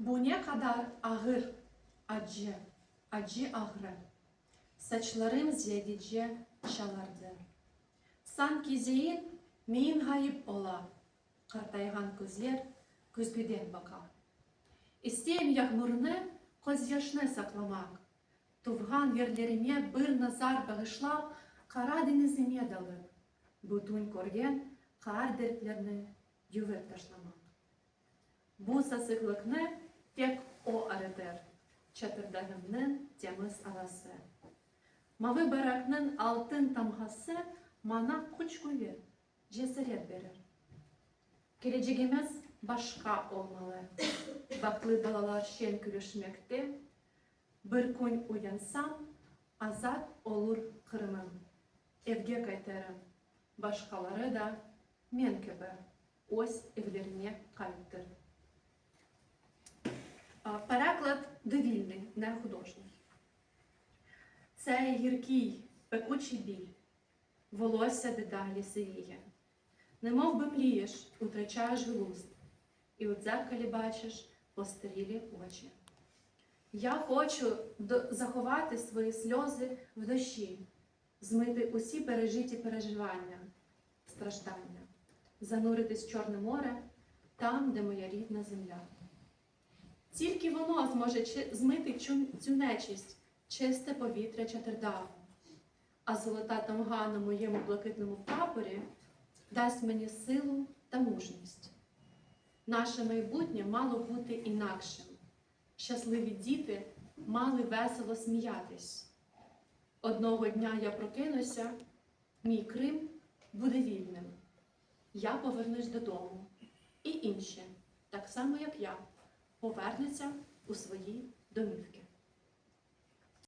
Bu ne kadar ağır, acı, acı ağrı. Saçlarım zedice çalardı. Sanki zeyin meyinhayıp ola. Kartaygan gözler көзгеден бака. Истем яғмұрыны қыз яшны сақламақ. Туған ерлеріме бір назар бағышлап, қара денізіме далып. Бұтын көрген қар дертлеріні ювеп taşlamak. Bu сасықлықны tek o aratır. Çatırdağımın temiz havası. Mavi barakның altın tamgası bana güç verir, cesaret verir. Geleceğimiz başka olmalı. Baklı dalalar şen gülüşmekte. Bir gün uyansam, azat olur Kırım'ım. Evge kaytarım. Başkaları da men gibi ось evlerine kayıttır. А, Переклад довільний, не художній. Це гіркий, пекучий біль, волосся дедалі сивіє. Немов би млієш, утрачаєш глузд, і у дзеркалі бачиш постарілі очі. Я хочу заховати свої сльози в душі, змити усі пережиті переживання, страждання, зануритись в Чорне море, там, де моя рідна земля. Тільки воно зможе змити цю, нечисть, чисте повітря Чатердаву. А золота тамга на моєму блакитному прапорі дасть мені силу та мужність. Наше майбутнє мало бути інакшим. Щасливі діти мали весело сміятись. Одного дня я прокинуся, мій Крим буде вільним. Я повернусь додому. І інші, так само як я, повернуться у свої домівки.